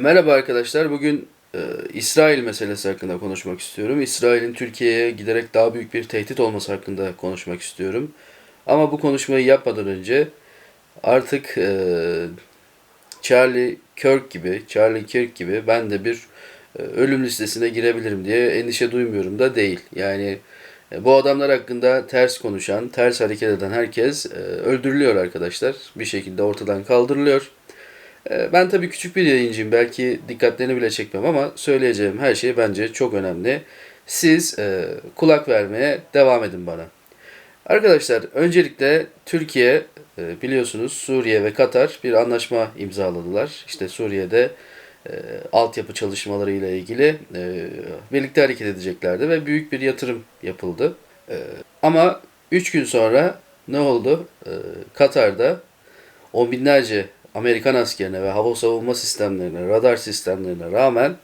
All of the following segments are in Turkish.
Merhaba arkadaşlar. Bugün e, İsrail meselesi hakkında konuşmak istiyorum. İsrail'in Türkiye'ye giderek daha büyük bir tehdit olması hakkında konuşmak istiyorum. Ama bu konuşmayı yapmadan önce artık e, Charlie Kirk gibi, Charlie Kirk gibi ben de bir e, ölüm listesine girebilirim diye endişe duymuyorum da değil. Yani e, bu adamlar hakkında ters konuşan, ters hareket eden herkes e, öldürülüyor arkadaşlar. Bir şekilde ortadan kaldırılıyor. Ee, Ben tabii küçük bir yayıncıyım. Belki dikkatlerini bile çekmem ama söyleyeceğim her şey bence çok önemli. Siz e, kulak vermeye devam edin bana. Arkadaşlar öncelikle Türkiye e, biliyorsunuz Suriye ve Katar bir anlaşma imzaladılar. İşte Suriye'de e, altyapı çalışmaları ile ilgili e, birlikte hareket edeceklerdi ve büyük bir yatırım yapıldı. E, ama 3 gün sonra ne oldu? E, Katar'da on binlerce Amerikan askerine ve hava savunma sistemlerine, radar sistemlerine rağmen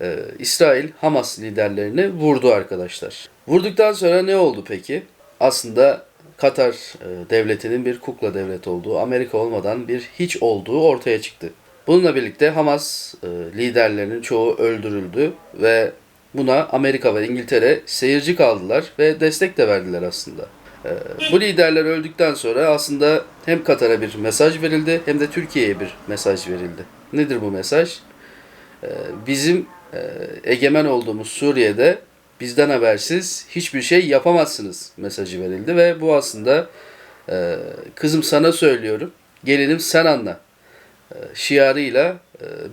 e, İsrail Hamas liderlerini vurdu arkadaşlar. Vurduktan sonra ne oldu peki? Aslında Katar e, devletinin bir kukla devlet olduğu, Amerika olmadan bir hiç olduğu ortaya çıktı. Bununla birlikte Hamas e, liderlerinin çoğu öldürüldü ve buna Amerika ve İngiltere seyirci kaldılar ve destek de verdiler aslında. Ee, Bu liderler öldükten sonra aslında hem Katar'a bir mesaj verildi hem de Türkiye'ye bir mesaj verildi. Nedir bu mesaj? Ee, Bizim e, egemen olduğumuz Suriye'de bizden habersiz hiçbir şey yapamazsınız mesajı verildi ve bu aslında e, kızım sana söylüyorum, gelinim sen anla e, şiarıyla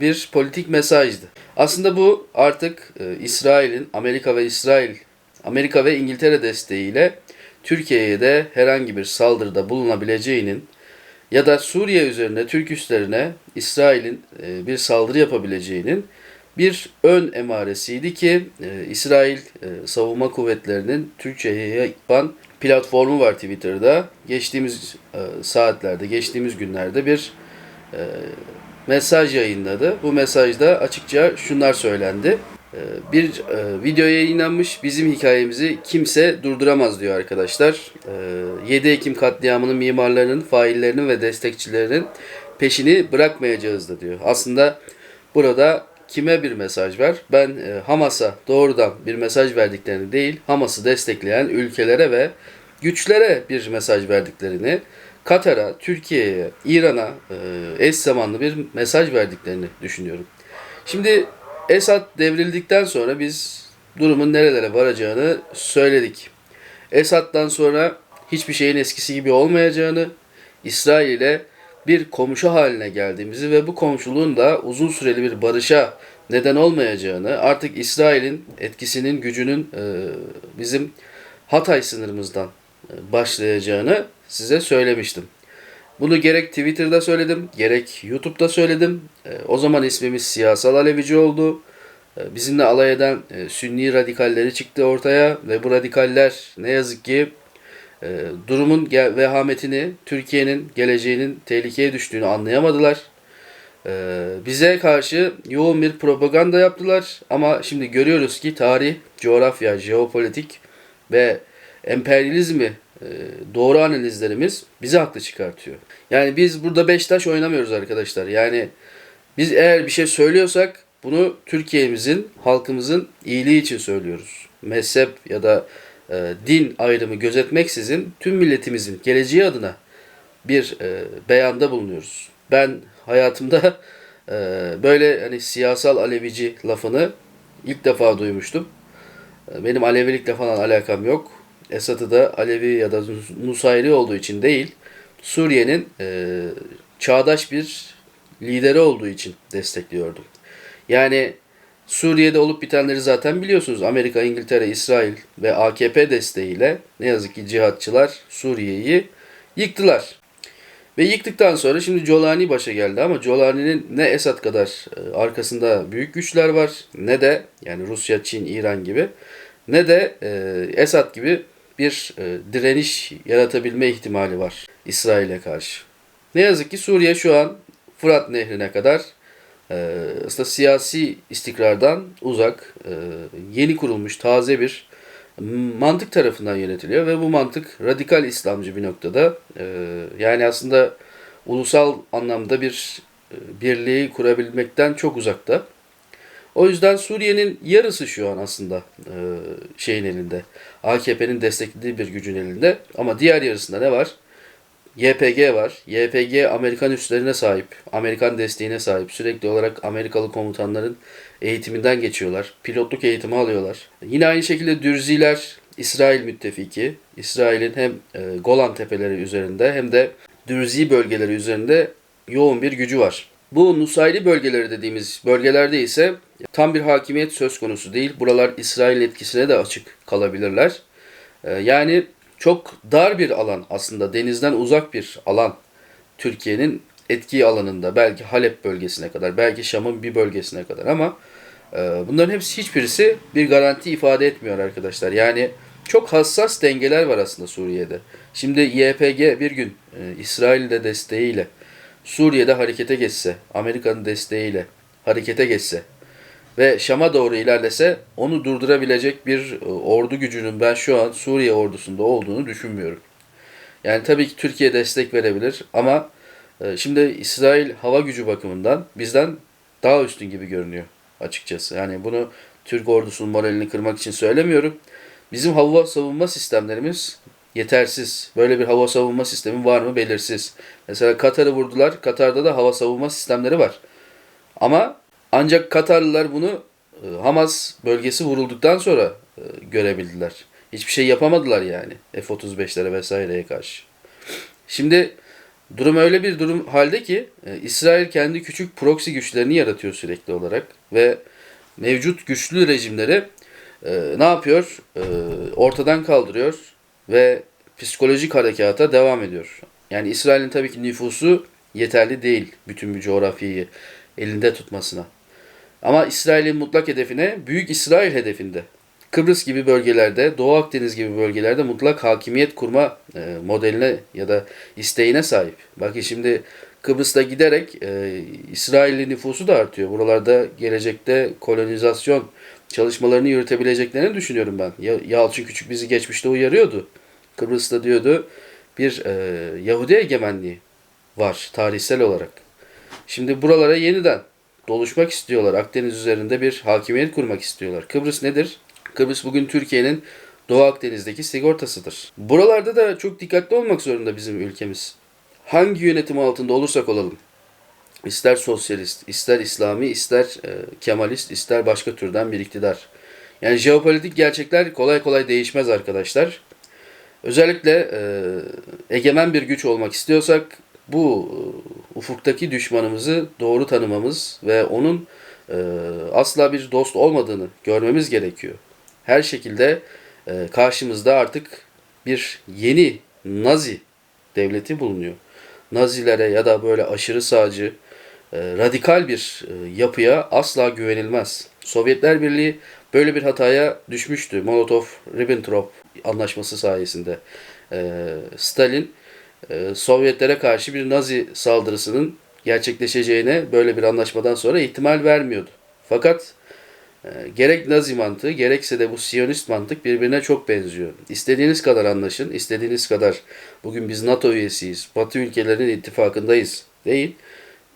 bir politik mesajdı. Aslında bu artık İsrail'in Amerika ve İsrail Amerika ve İngiltere desteğiyle Türkiye'ye de herhangi bir saldırıda bulunabileceğinin ya da Suriye üzerine Türk üslerine İsrail'in e, bir saldırı yapabileceğinin bir ön emaresiydi ki e, İsrail e, savunma kuvvetlerinin Türkçe'ye yapan platformu var Twitter'da. Geçtiğimiz e, saatlerde, geçtiğimiz günlerde bir e, mesaj yayınladı. Bu mesajda açıkça şunlar söylendi. E, bir e, video yayınlanmış. Bizim hikayemizi kimse durduramaz diyor arkadaşlar. E, 7 Ekim katliamının mimarlarının, faillerinin ve destekçilerinin peşini bırakmayacağız da diyor. Aslında burada kime bir mesaj var? Ben e, Hamas'a doğrudan bir mesaj verdiklerini değil, Hamas'ı destekleyen ülkelere ve güçlere bir mesaj verdiklerini, Katar'a, Türkiye'ye, İran'a e, eş zamanlı bir mesaj verdiklerini düşünüyorum. Şimdi Esad devrildikten sonra biz durumun nerelere varacağını söyledik. Esad'dan sonra hiçbir şeyin eskisi gibi olmayacağını, İsrail ile bir komşu haline geldiğimizi ve bu komşuluğun da uzun süreli bir barışa neden olmayacağını, artık İsrail'in etkisinin, gücünün e, bizim Hatay sınırımızdan e, başlayacağını size söylemiştim. Bunu gerek Twitter'da söyledim, gerek YouTube'da söyledim. E, o zaman ismimiz siyasal Alevici oldu. E, bizimle alay eden e, Sünni radikalleri çıktı ortaya ve bu radikaller ne yazık ki e, durumun vehametini, Türkiye'nin geleceğinin tehlikeye düştüğünü anlayamadılar. E, bize karşı yoğun bir propaganda yaptılar ama şimdi görüyoruz ki tarih, coğrafya, jeopolitik ve emperyalizmi doğru analizlerimiz bizi haklı çıkartıyor. Yani biz burada beş taş oynamıyoruz arkadaşlar. Yani biz eğer bir şey söylüyorsak bunu Türkiye'mizin, halkımızın iyiliği için söylüyoruz. Mezhep ya da e, din ayrımı gözetmeksizin tüm milletimizin geleceği adına bir e, beyanda bulunuyoruz. Ben hayatımda e, böyle hani siyasal Alevici lafını ilk defa duymuştum. E, Benim Alevilikle falan alakam yok. Esad'ı da Alevi ya da Nusayri olduğu için değil, Suriye'nin e, çağdaş bir lideri olduğu için destekliyordum. Yani Suriye'de olup bitenleri zaten biliyorsunuz. Amerika, İngiltere, İsrail ve AKP desteğiyle ne yazık ki cihatçılar Suriye'yi yıktılar. Ve yıktıktan sonra şimdi Colani başa geldi ama Colani'nin ne Esad kadar e, arkasında büyük güçler var ne de yani Rusya, Çin, İran gibi ne de e, Esad gibi bir e, direniş yaratabilme ihtimali var İsrail'e karşı. Ne yazık ki Suriye şu an Fırat Nehri'ne kadar e, aslında siyasi istikrardan uzak, e, yeni kurulmuş taze bir mantık tarafından yönetiliyor ve bu mantık radikal İslamcı bir noktada. Yani aslında ulusal anlamda bir birliği kurabilmekten çok uzakta. O yüzden Suriye'nin yarısı şu an aslında e, şeyin elinde. AKP'nin desteklediği bir gücün elinde. Ama diğer yarısında ne var? YPG var. YPG Amerikan üslerine sahip, Amerikan desteğine sahip. Sürekli olarak Amerikalı komutanların eğitiminden geçiyorlar. Pilotluk eğitimi alıyorlar. Yine aynı şekilde Dürziler İsrail müttefiki. İsrail'in hem e, Golan tepeleri üzerinde hem de Dürzi bölgeleri üzerinde yoğun bir gücü var. Bu Nusayri bölgeleri dediğimiz bölgelerde ise tam bir hakimiyet söz konusu değil. Buralar İsrail etkisine de açık kalabilirler. E, yani çok dar bir alan aslında denizden uzak bir alan Türkiye'nin etki alanında belki Halep bölgesine kadar belki Şam'ın bir bölgesine kadar ama e, bunların hepsi hiçbirisi bir garanti ifade etmiyor arkadaşlar. Yani çok hassas dengeler var aslında Suriye'de. Şimdi YPG bir gün e, İsrail'de desteğiyle Suriye'de harekete geçse, Amerika'nın desteğiyle harekete geçse ve Şam'a doğru ilerlese onu durdurabilecek bir e, ordu gücünün ben şu an Suriye ordusunda olduğunu düşünmüyorum. Yani tabii ki Türkiye destek verebilir ama e, şimdi İsrail hava gücü bakımından bizden daha üstün gibi görünüyor açıkçası. Yani bunu Türk ordusunun moralini kırmak için söylemiyorum. Bizim hava savunma sistemlerimiz yetersiz. Böyle bir hava savunma sistemi var mı belirsiz. Mesela Katar'ı vurdular. Katar'da da hava savunma sistemleri var. Ama ancak Katarlılar bunu e, Hamas bölgesi vurulduktan sonra e, görebildiler. Hiçbir şey yapamadılar yani F-35'lere vesaireye karşı. Şimdi durum öyle bir durum halde ki e, İsrail kendi küçük proxy güçlerini yaratıyor sürekli olarak ve mevcut güçlü rejimleri ne yapıyor? ortadan kaldırıyor ve psikolojik harekata devam ediyor. Yani İsrail'in tabii ki nüfusu yeterli değil bütün bir coğrafyayı elinde tutmasına. Ama İsrail'in mutlak hedefine Büyük İsrail hedefinde. Kıbrıs gibi bölgelerde, Doğu Akdeniz gibi bölgelerde mutlak hakimiyet kurma e, modeline ya da isteğine sahip. Bakın şimdi Kıbrıs'ta giderek e, İsrail'in nüfusu da artıyor. Buralarda gelecekte kolonizasyon çalışmalarını yürütebileceklerini düşünüyorum ben. Yalçın Küçük bizi geçmişte uyarıyordu. Kıbrıs'ta diyordu bir e, Yahudi egemenliği var tarihsel olarak. Şimdi buralara yeniden doluşmak istiyorlar. Akdeniz üzerinde bir hakimiyet kurmak istiyorlar. Kıbrıs nedir? Kıbrıs bugün Türkiye'nin Doğu Akdeniz'deki sigortasıdır. Buralarda da çok dikkatli olmak zorunda bizim ülkemiz. Hangi yönetim altında olursak olalım. İster sosyalist, ister İslami, ister e, Kemalist, ister başka türden bir iktidar. Yani jeopolitik gerçekler kolay kolay değişmez arkadaşlar. Özellikle e, egemen bir güç olmak istiyorsak bu e, ufuktaki düşmanımızı doğru tanımamız ve onun e, asla bir dost olmadığını görmemiz gerekiyor. Her şekilde e, karşımızda artık bir yeni Nazi devleti bulunuyor. Nazilere ya da böyle aşırı sağcı, radikal bir e, yapıya asla güvenilmez. Sovyetler Birliği böyle bir hataya düşmüştü. Molotov-Ribbentrop anlaşması sayesinde. E, Stalin e, Sovyetlere karşı bir Nazi saldırısının gerçekleşeceğine böyle bir anlaşmadan sonra ihtimal vermiyordu. Fakat e, gerek Nazi mantığı gerekse de bu Siyonist mantık birbirine çok benziyor. İstediğiniz kadar anlaşın, istediğiniz kadar bugün biz NATO üyesiyiz, Batı ülkelerinin ittifakındayız değil.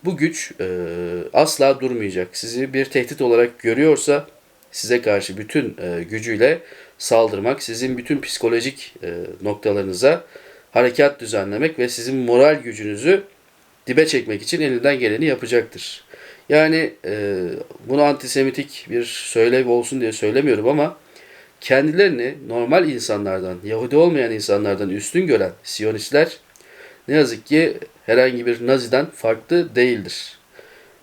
Bu güç e, asla durmayacak. Sizi bir tehdit olarak görüyorsa size karşı bütün e, gücüyle saldırmak, sizin bütün psikolojik e, noktalarınıza harekat düzenlemek ve sizin moral gücünüzü dibe çekmek için elinden geleni yapacaktır. Yani e, bunu antisemitik bir söylev olsun diye söylemiyorum ama kendilerini normal insanlardan, Yahudi olmayan insanlardan üstün gören Siyonistler ne yazık ki herhangi bir Nazi'den farklı değildir.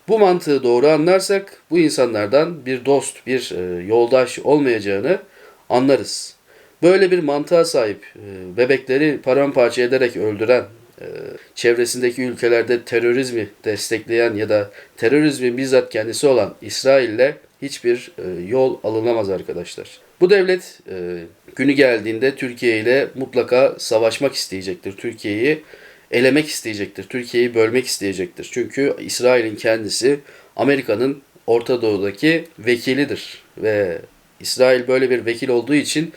Bu mantığı doğru anlarsak bu insanlardan bir dost, bir e, yoldaş olmayacağını anlarız. Böyle bir mantığa sahip e, bebekleri paramparça ederek öldüren, e, çevresindeki ülkelerde terörizmi destekleyen ya da terörizmi bizzat kendisi olan İsrail'le hiçbir e, yol alınamaz arkadaşlar. Bu devlet günü geldiğinde Türkiye ile mutlaka savaşmak isteyecektir. Türkiye'yi elemek isteyecektir. Türkiye'yi bölmek isteyecektir. Çünkü İsrail'in kendisi Amerika'nın Orta Doğu'daki vekilidir ve İsrail böyle bir vekil olduğu için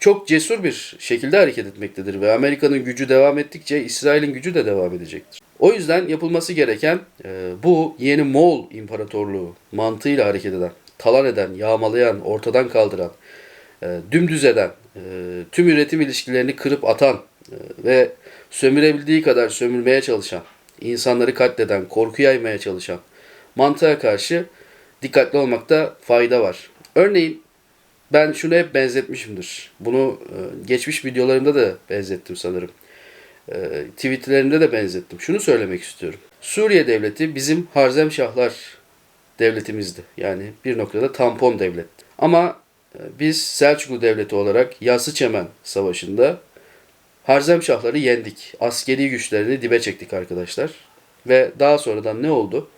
çok cesur bir şekilde hareket etmektedir ve Amerika'nın gücü devam ettikçe İsrail'in gücü de devam edecektir. O yüzden yapılması gereken e, bu yeni Moğol İmparatorluğu mantığıyla hareket eden, talan eden, yağmalayan, ortadan kaldıran, e, dümdüz eden, e, tüm üretim ilişkilerini kırıp atan ve sömürebildiği kadar sömürmeye çalışan, insanları katleden, korku yaymaya çalışan mantığa karşı dikkatli olmakta fayda var. Örneğin ben şunu hep benzetmişimdir. Bunu e, geçmiş videolarımda da benzettim sanırım. E, tweetlerimde de benzettim. Şunu söylemek istiyorum. Suriye devleti bizim Harzemşahlar devletimizdi. Yani bir noktada tampon devlet. Ama e, biz Selçuklu devleti olarak Yassıçemen Savaşı'nda Harzemşahları yendik. Askeri güçlerini dibe çektik arkadaşlar. Ve daha sonradan ne oldu?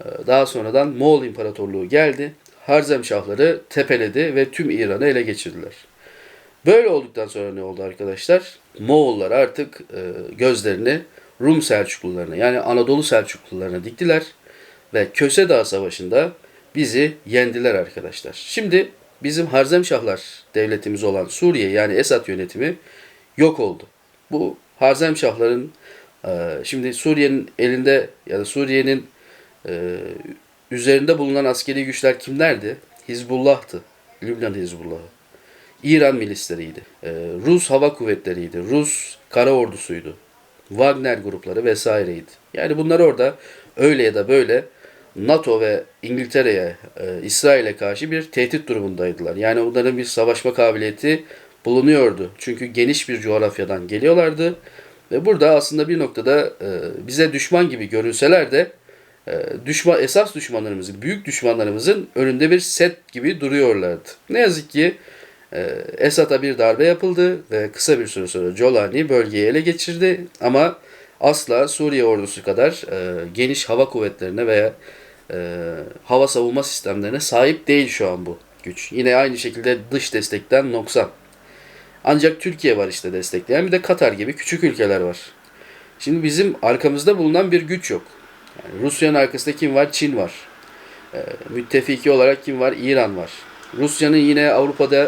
Ee, Daha sonradan Moğol İmparatorluğu geldi. Harzemşahları tepeledi ve tüm İran'ı ele geçirdiler. Böyle olduktan sonra ne oldu arkadaşlar? Moğollar artık e, gözlerini Rum Selçuklularına yani Anadolu Selçuklularına diktiler ve Köse Dağı Savaşı'nda bizi yendiler arkadaşlar. Şimdi bizim Harzemşahlar devletimiz olan Suriye yani Esad yönetimi yok oldu. Bu Harzemşahların e, şimdi Suriye'nin elinde ya da Suriye'nin e, üzerinde bulunan askeri güçler kimlerdi? Hizbullah'tı. Lübnan Hizbullah'ı. İran milisleriydi. E, Rus hava kuvvetleriydi. Rus kara ordusuydu. Wagner grupları vesaireydi. Yani bunlar orada öyle ya da böyle NATO ve İngiltere'ye, İsrail'e karşı bir tehdit durumundaydılar. Yani onların bir savaşma kabiliyeti bulunuyordu. Çünkü geniş bir coğrafyadan geliyorlardı. Ve burada aslında bir noktada e, bize düşman gibi görünseler de e, düşman esas düşmanlarımızın, büyük düşmanlarımızın önünde bir set gibi duruyorlardı. Ne yazık ki e, Esad'a bir darbe yapıldı ve kısa bir süre sonra Jolani bölgeyi ele geçirdi ama asla Suriye ordusu kadar e, geniş hava kuvvetlerine veya e, hava savunma sistemlerine sahip değil şu an bu güç. Yine aynı şekilde dış destekten noksan. Ancak Türkiye var işte destekleyen bir de Katar gibi küçük ülkeler var. Şimdi bizim arkamızda bulunan bir güç yok. Yani Rusya'nın arkasında kim var? Çin var. E, müttefiki olarak kim var? İran var. Rusya'nın yine Avrupa'da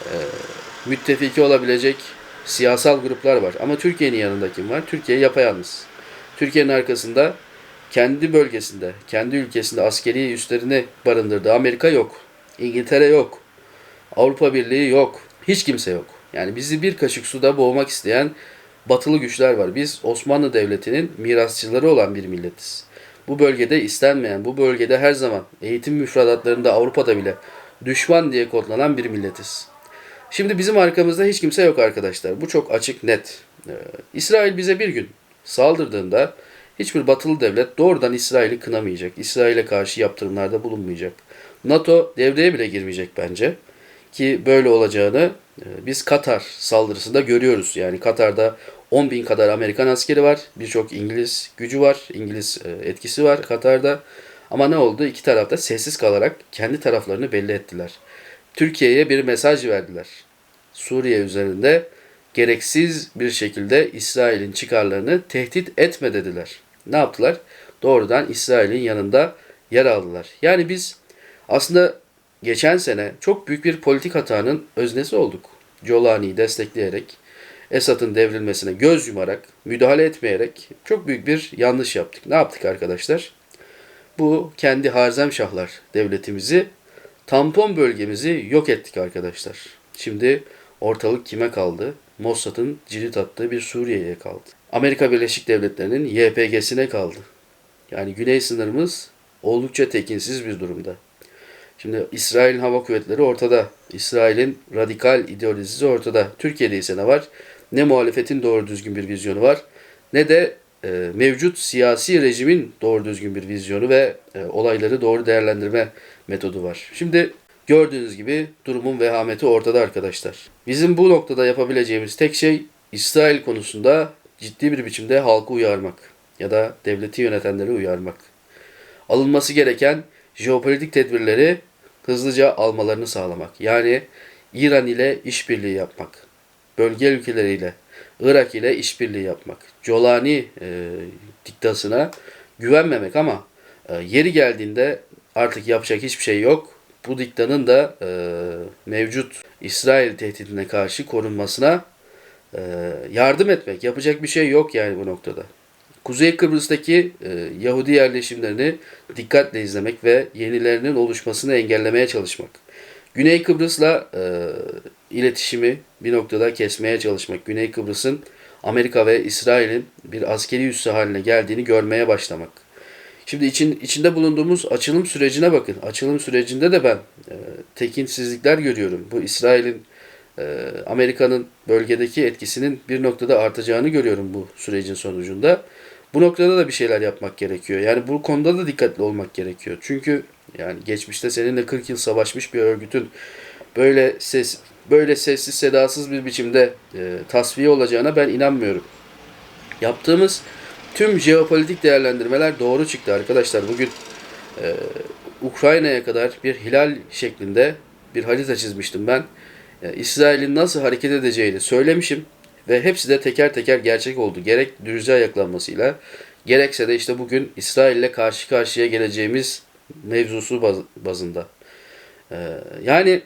e, müttefiki olabilecek siyasal gruplar var. Ama Türkiye'nin yanında kim var? Türkiye yapayalnız. Türkiye'nin arkasında kendi bölgesinde, kendi ülkesinde askeri üslerini barındırdığı Amerika yok. İngiltere yok. Avrupa Birliği yok. Hiç kimse yok. Yani bizi bir kaşık suda boğmak isteyen batılı güçler var. Biz Osmanlı Devleti'nin mirasçıları olan bir milletiz. Bu bölgede istenmeyen, bu bölgede her zaman eğitim müfredatlarında Avrupa'da bile düşman diye kodlanan bir milletiz. Şimdi bizim arkamızda hiç kimse yok arkadaşlar. Bu çok açık, net. Ee, İsrail bize bir gün saldırdığında hiçbir batılı devlet doğrudan İsrail'i kınamayacak. İsrail'e karşı yaptırımlarda bulunmayacak. NATO devreye bile girmeyecek bence. Ki böyle olacağını biz Katar saldırısında görüyoruz. Yani Katar'da 10 bin kadar Amerikan askeri var. Birçok İngiliz gücü var. İngiliz e, etkisi var Katar'da. Ama ne oldu? İki tarafta sessiz kalarak kendi taraflarını belli ettiler. Türkiye'ye bir mesaj verdiler. Suriye üzerinde gereksiz bir şekilde İsrail'in çıkarlarını tehdit etme dediler. Ne yaptılar? Doğrudan İsrail'in yanında yer aldılar. Yani biz aslında geçen sene çok büyük bir politik hatanın öznesi olduk. Jolani'yi destekleyerek, Esad'ın devrilmesine göz yumarak, müdahale etmeyerek çok büyük bir yanlış yaptık. Ne yaptık arkadaşlar? Bu kendi Harzemşahlar devletimizi, tampon bölgemizi yok ettik arkadaşlar. Şimdi ortalık kime kaldı? Mossad'ın cirit attığı bir Suriye'ye kaldı. Amerika Birleşik Devletleri'nin YPG'sine kaldı. Yani güney sınırımız oldukça tekinsiz bir durumda. Şimdi İsrail'in hava kuvvetleri ortada. İsrail'in radikal ideolojisi ortada. Türkiye'de ise ne var? Ne muhalefetin doğru düzgün bir vizyonu var ne de e, mevcut siyasi rejimin doğru düzgün bir vizyonu ve e, olayları doğru değerlendirme metodu var. Şimdi gördüğünüz gibi durumun vehameti ortada arkadaşlar. Bizim bu noktada yapabileceğimiz tek şey İsrail konusunda ciddi bir biçimde halkı uyarmak ya da devleti yönetenleri uyarmak. Alınması gereken jeopolitik tedbirleri hızlıca almalarını sağlamak. Yani İran ile işbirliği yapmak. Bölge ülkeleriyle, Irak ile işbirliği yapmak. Colani e, diktasına güvenmemek ama e, yeri geldiğinde artık yapacak hiçbir şey yok. Bu diktanın da e, mevcut İsrail tehdidine karşı korunmasına e, yardım etmek. Yapacak bir şey yok yani bu noktada. Kuzey Kıbrıs'taki e, Yahudi yerleşimlerini dikkatle izlemek ve yenilerinin oluşmasını engellemeye çalışmak. Güney Kıbrıs'la e, iletişimi bir noktada kesmeye çalışmak. Güney Kıbrıs'ın Amerika ve İsrail'in bir askeri üssü haline geldiğini görmeye başlamak. Şimdi için, içinde bulunduğumuz açılım sürecine bakın. Açılım sürecinde de ben e, tekinsizlikler görüyorum. Bu İsrail'in, e, Amerika'nın bölgedeki etkisinin bir noktada artacağını görüyorum bu sürecin sonucunda. Bu noktada da bir şeyler yapmak gerekiyor. Yani bu konuda da dikkatli olmak gerekiyor. Çünkü yani geçmişte seninle 40 yıl savaşmış bir örgütün böyle ses böyle sessiz sedasız bir biçimde e, tasfiye olacağına ben inanmıyorum. Yaptığımız tüm jeopolitik değerlendirmeler doğru çıktı arkadaşlar. Bugün e, Ukrayna'ya kadar bir hilal şeklinde bir harita çizmiştim ben. E, İsrail'in nasıl hareket edeceğini söylemişim ve hepsi de teker teker gerçek oldu. Gerek dürüze ayaklanmasıyla gerekse de işte bugün İsrail ile karşı karşıya geleceğimiz mevzusu baz- bazında. E, yani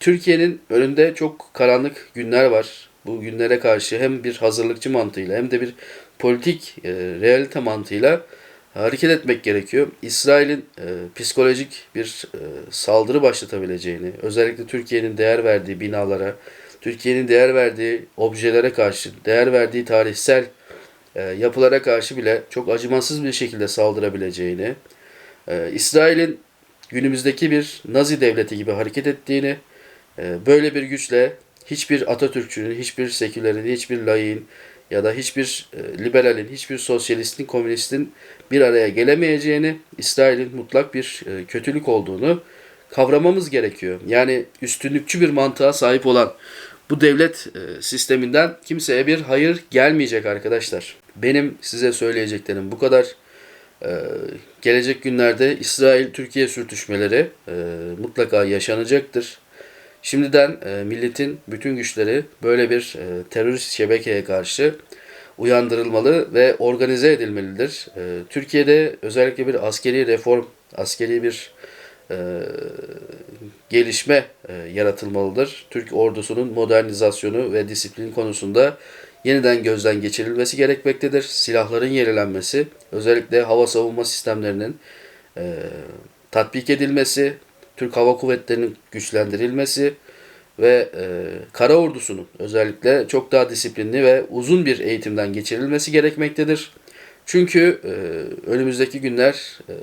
Türkiye'nin önünde çok karanlık günler var. Bu günlere karşı hem bir hazırlıkçı mantığıyla hem de bir politik e, realite mantığıyla hareket etmek gerekiyor. İsrail'in e, psikolojik bir e, saldırı başlatabileceğini, özellikle Türkiye'nin değer verdiği binalara, Türkiye'nin değer verdiği objelere karşı, değer verdiği tarihsel e, yapılara karşı bile çok acımasız bir şekilde saldırabileceğini, e, İsrail'in günümüzdeki bir Nazi devleti gibi hareket ettiğini, e, böyle bir güçle hiçbir Atatürkçünün, hiçbir sekülerin, hiçbir layığın ya da hiçbir e, liberalin, hiçbir sosyalistin, komünistin bir araya gelemeyeceğini, İsrail'in mutlak bir e, kötülük olduğunu kavramamız gerekiyor. Yani üstünlükçü bir mantığa sahip olan bu devlet e, sisteminden kimseye bir hayır gelmeyecek arkadaşlar. Benim size söyleyeceklerim bu kadar. E, gelecek günlerde İsrail-Türkiye sürtüşmeleri e, mutlaka yaşanacaktır. Şimdiden milletin bütün güçleri böyle bir terörist şebekeye karşı uyandırılmalı ve organize edilmelidir. Türkiye'de özellikle bir askeri reform, askeri bir gelişme e, yaratılmalıdır. Türk ordusunun modernizasyonu ve disiplin konusunda yeniden gözden geçirilmesi gerekmektedir. Silahların yenilenmesi, özellikle hava savunma sistemlerinin e, tatbik edilmesi, Türk Hava Kuvvetleri'nin güçlendirilmesi ve e, kara ordusunun özellikle çok daha disiplinli ve uzun bir eğitimden geçirilmesi gerekmektedir. Çünkü e, önümüzdeki günler e,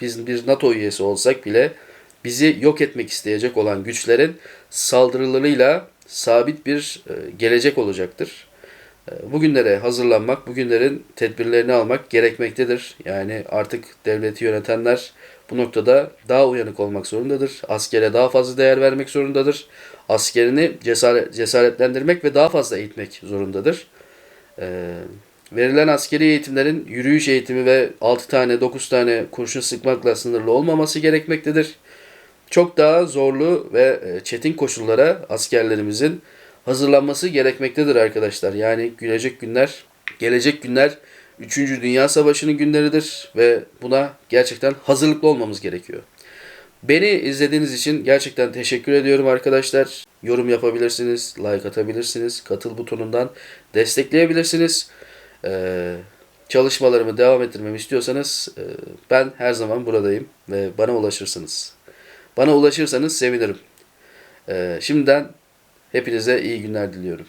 biz bir NATO üyesi olsak bile bizi yok etmek isteyecek olan güçlerin saldırılarıyla sabit bir e, gelecek olacaktır. E, Bugünlere hazırlanmak, bugünlerin tedbirlerini almak gerekmektedir. Yani artık devleti yönetenler bu noktada daha uyanık olmak zorundadır. Askere daha fazla değer vermek zorundadır. Askerini cesaret, cesaretlendirmek ve daha fazla eğitmek zorundadır. Ee, verilen askeri eğitimlerin yürüyüş eğitimi ve 6 tane 9 tane kurşun sıkmakla sınırlı olmaması gerekmektedir. Çok daha zorlu ve e, çetin koşullara askerlerimizin hazırlanması gerekmektedir arkadaşlar. Yani gelecek günler, gelecek günler 3. Dünya Savaşı'nın günleridir ve buna gerçekten hazırlıklı olmamız gerekiyor. Beni izlediğiniz için gerçekten teşekkür ediyorum arkadaşlar. Yorum yapabilirsiniz, like atabilirsiniz, katıl butonundan destekleyebilirsiniz. Ee, çalışmalarımı devam ettirmemi istiyorsanız e, ben her zaman buradayım ve bana ulaşırsınız. Bana ulaşırsanız sevinirim. Ee, şimdiden hepinize iyi günler diliyorum.